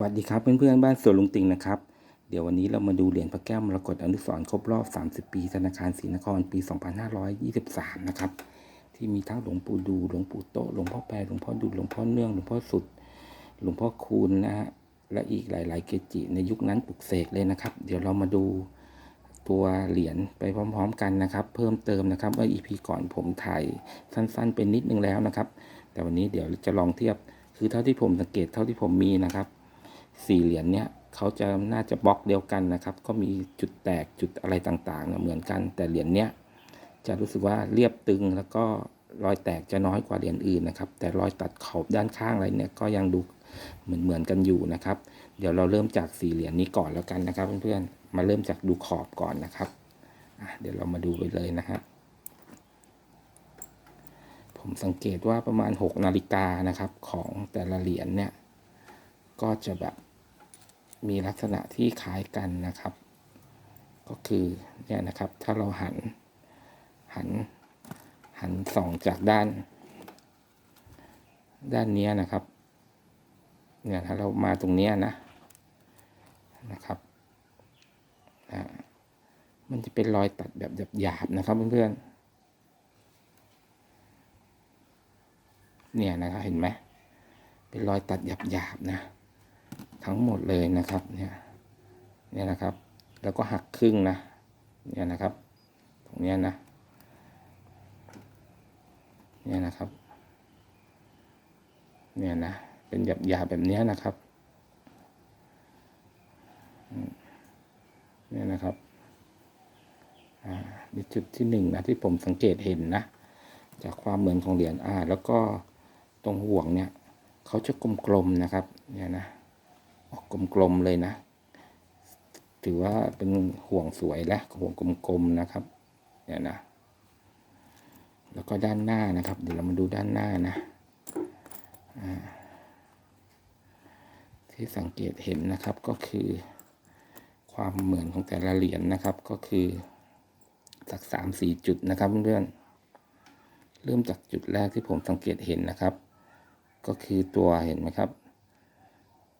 สวัสดีครับเพื่อนๆบ้านสวนลุงติงนะครับ เดี๋ยววันนี้เรามาดูเหรียญพระแก้วมรกตอนุสรครบรอบ 30 ปี ธนาคารศรีนครปี 2523 นะครับ ที่มีทั้งหลวงปู่ดูหลวงปู่โตหลวงพ่อแปรหลวงพ่อดุลหลวงพ่อเนื่องหลวงพ่อสุด หลวงพ่อคูณนะฮะและอีกหลาย ๆ เกจิในยุคนั้นปลุกเสกเลยนะครับ เดี๋ยวเรามาดูตัวเหรียญไปพร้อม ๆ กันนะครับ เพิ่มเติมนะครับว่า EP ก่อนผมถ่ายสั้น ๆ เป็นนิดนึงแล้วนะครับ แต่วันนี้เดี๋ยวจะลองเทียบคือเท่าที่ผมสังเกตเท่าที่ผมมีนะครับ สี่เหรียญเนี่ยเขาจะน่าจะบล็อกเดียวกันนะครับ ก็มีจุดแตกจุดอะไรต่างๆเหมือนกัน แต่เหรียญเนี้ยจะรู้สึกว่าเรียบตึงแล้วก็รอยแตกจะน้อยกว่าเหรียญอื่นนะครับ แต่รอยตัดขอบด้านข้างอะไรเนี่ยก็ยังดูเหมือนเหมือนกันอยู่นะครับ เดี๋ยวเราเริ่มจากสี่เหรียญนี้ก่อนแล้วกันนะครับ เพื่อนๆมาเริ่มจากดูขอบก่อนนะครับเดี๋ยวเรามาดูไปเลยนะฮะผมสังเกตว่าประมาณ 6 นาฬิกานะครับของแต่ละเหรียญเนี่ย ก็จะแบบ มีลักษณะที่คล้ายกันนะครับ ก็คือเนี่ยนะครับถ้าเราหันหันหันส่องจากด้าน ด้านนี้นะครับเนี่ยถ้าเรามาตรงนี้นะนะครับอ่ามันจะเป็นรอยตัดแบบหยาบๆนะครับเพื่อนๆเนี่ยนะครับเห็นไหมเป็นรอยตัดหยาบๆนะ ทั้งหมดเลยนะครับเนี่ยเนี่ยนะครับ แล้วก็หักครึ่งนะเนี่ยนะครับ ตรงเนี้ยนะเนี่ยนะครับเนี่ยนะเป็นหยาบหยาบๆแบบเนี้ยนะครับเนี่ยนะครับอ่านี่จุดที่หนึ่งนะที่ผมสังเกตเห็นนะ จากความเหมือนของเหรียญอ่า แล้วก็ตรงห่วงเนี่ยเขาจะกลมๆนะครับ เนี่ยนะ ออกกลมๆเลยนะ ถือว่าเป็นห่วงสวยและห่วงกลมๆนะครับ เนี่ยนะ แล้วก็ด้านหน้านะครับ เดี๋ยวเรามาดูด้านหน้านะที่สังเกตเห็นนะครับก็คือความเหมือนของแต่ละเหรียญนะครับ ก็คือสักสามสี่จุดนะครับเพื่อนเริ่มจากจุดแรกที่ผมสังเกตเห็นนะครับ ก็คือตัวเห็นไหมครับ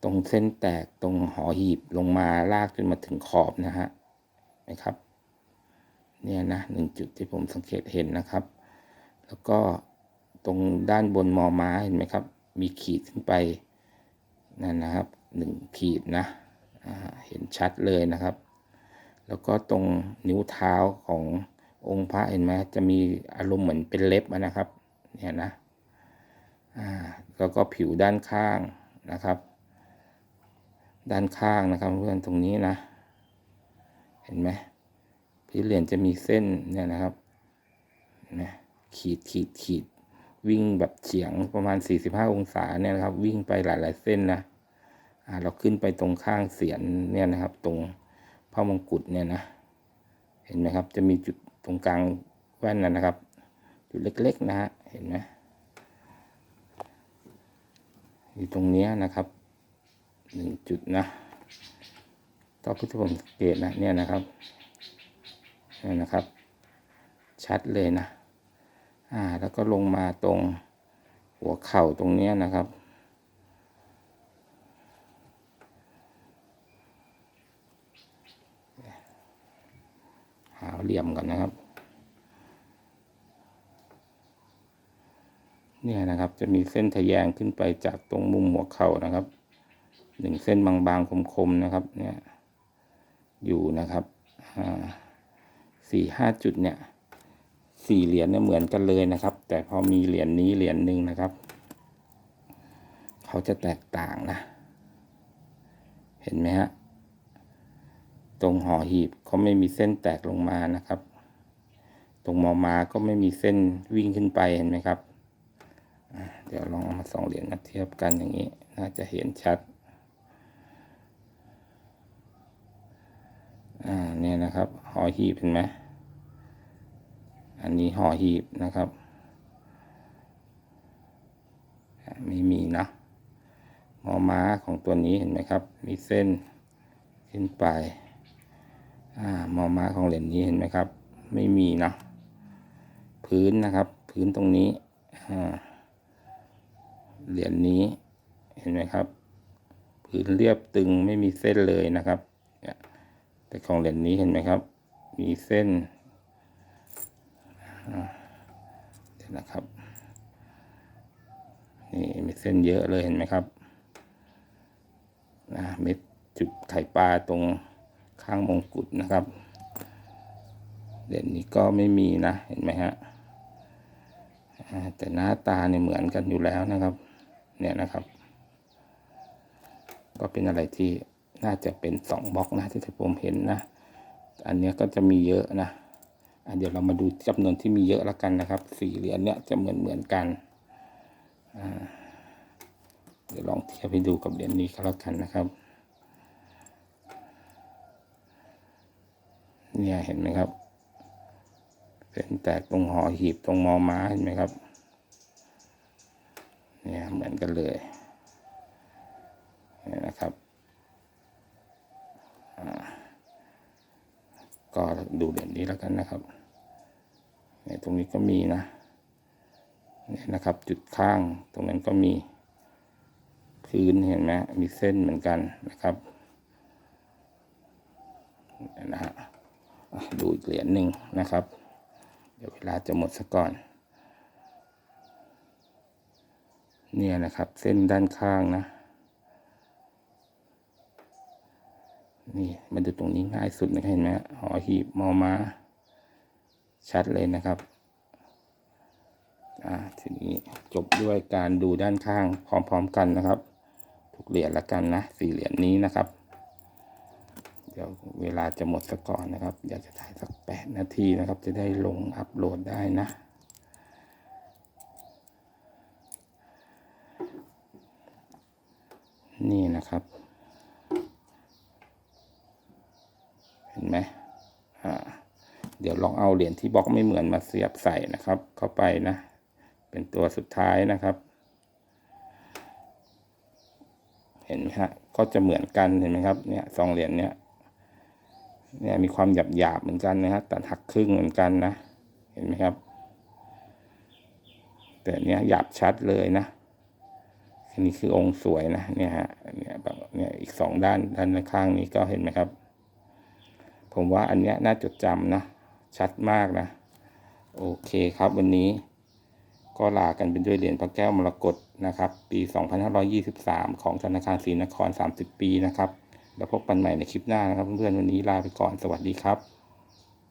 ตรงเส้นแตกตรงหอหีบลงมาลากจนมาถึงขอบนะฮะนะครับ เนี่ยนะหนึ่งจุดที่ผมสังเกตเห็นนะครับ แล้วก็ตรงด้านบนมอม้าเห็นไหมครับ มีขีดขึ้นไปนั่นนะครับหนึ่งขีดนะเห็นชัดเลยนะครับ แล้วก็ตรงนิ้วเท้าขององค์พระเห็นไหมจะมีอารมณ์เหมือนเป็นเล็บนะครับ เนี่ยนะแล้วก็ผิวด้านข้างนะครับ ด้านข้างนะครับเพื่อนตรงนี้นะ เห็นไหมพี่เหรียญจะมีเส้นเนี่ยนะครับนะขีดขีดขีดวิ่งแบบเฉียงประมาณ 45 องศาเนี่ยนะครับ วิ่งไปหลาย ๆ เส้นนะอ่าเราขึ้นไปตรงข้างเสียนเนี่ยนะครับ ตรงพระมงกุฎเนี่ยนะเห็นไหมครับ จะมีจุดตรงกลางแว่นนะนะครับ จุดเล็ก ๆ นะฮะเห็นไหมอยู่ตรงนี้นะครับ หนึ่งจุดนะต่อพุทธผมสังเกตนะเนี่ยนะครับเนี่ยนะครับ ชัดเลยนะ อ่า แล้วก็ลงมาตรงหัวเข่าตรงเนี้ยนะครับ หาเหลี่ยมก่อนนะครับ เนี่ยนะครับ จะมีเส้นทะแยงขึ้นไปจากตรงมุมหัวเข่านะครับ หนึ่งเส้นบางๆคมๆนะครับเนี่ยอยู่นะครับสี่ห้าจุดเนี่ยสี่เหรียญเนี่ยเหมือนกันเลยนะครับ แต่พอมีเหรียญนี้เหรียญหนึ่งนะครับ เขาจะแตกต่างนะ เห็นไหมฮะตรงห่อหีบเขาไม่มีเส้นแตกลงมานะครับ ตรงมอมาก็ไม่มีเส้นวิ่งขึ้นไปเห็นไหมครับ เดี๋ยวลองเอามาสองเหรียญมาเทียบกันอย่างนี้ น่าจะเห็นชัด อ่าเนี่ยนะครับห่อหีบเห็นไหมอันนี้ห่อหีบนะครับ ไม่มีนะมอม้าของตัวนี้เห็นไหมครับ มีเส้นขึ้นไปอ่ามอม้าของเหรียญนี้เห็นไหมครับ ไม่มีนะพื้นนะครับ พื้นตรงนี้เหรียญนี้เห็นไหมครับผืนเรียบตึงไม่มีเส้นเลยนะครับ แต่ของเหรียญนี้เห็นไหมครับ มีเส้นเดี๋ยวนะครับ นี่มีเส้นเยอะเลยเห็นไหมครับนะเม็ดจุดไข่ปลาตรงข้างมงกุฎนะครับเหรียญนี้ก็ไม่มีนะเห็นไหมฮะแต่หน้าตาเนี่ยเหมือนกันอยู่แล้วนะครับ เนี่ยนะครับ ก็เป็นอะไรที่ น่าจะเป็นสองบล็อกนะที่ผมเห็นนะ อันเนี้ยก็จะมีเยอะนะอะเดี๋ยวเรามาดูจำนวนที่มีเยอะแล้วกันนะครับสี่เหรียญเนี้ยจะเหมือนเหมือนกันเดี๋ยวลองเทียบให้ดูกับเหรียญนี้ก็แล้วกันนะครับ เนี่ยเห็นไหมครับเป็นแตกตรงหอหีบตรงมอม้าเห็นไหมครับ เนี่ยเหมือนกันเลยเนี่ยนะครับอ่า ก็ดูเหรียญนี้แล้วกันนะครับเนี่ยตรงนี้ก็มีนะเนี่ยนะครับ จุดข้างตรงนั้นก็มีพื้นเห็นไหมมีเส้นเหมือนกันนะครับนี่นะฮะอะดูอีกเหรียญหนึ่งนะครับ เดี๋ยวเวลาจะหมดซะก่อน เนี่ยนะครับ เส้นด้านข้างนะ นี่มาดูตรงนี้ง่ายสุดนะเห็นไหมฮะหอหีบมอมาชัดเลยนะครับอ่าทีนี้จบด้วยการดูด้านข้างพร้อมๆกันนะครับ ทุกเหรียญละกันนะสี่เหรียญนี้นะครับ เดี๋ยวเวลาจะหมดซะก่อนนะครับ อยากจะถ่ายสักแปดนาทีนะครับ จะได้ลงอัพโหลดได้นะนี่นะครับ ห็นไหมอ่าเดี๋ยวลองเอาเหรียญที่บล็อกไม่เหมือนมาเสียบใส่นะครับ เข้าไปนะ เป็นตัวสุดท้ายนะครับ เห็นไหมฮะก็จะเหมือนกันเห็นไหมครับเนี่ยสองเหรียญเนี่ยเนี่ยมีความหยาบหยาบเหมือนกันนะฮะตัดหักครึ่งเหมือนกันนะ เห็นไหมครับ แต่เนี้ยหยาบชัดเลยนะอันนี้คือองค์สวยนะเนี่ยฮะเนี่ยแบบเนี่ยอีกสองด้านด้านข้างนี้ก็เห็นไหมครับ ผมว่าอันเนี้ยน่าจดจำนะ ชัดมากนะ โอเคครับวันนี้ ก็ลากันเป็นด้วยเหรียญพระแก้วมรกตนะครับ ปี 2523 ของธนาคารศรีนคร 30 ปีนะครับ แล้วพบกันใหม่ในคลิปหน้านะครับ เพื่อนๆวันนี้ลาไปก่อนสวัสดีครับ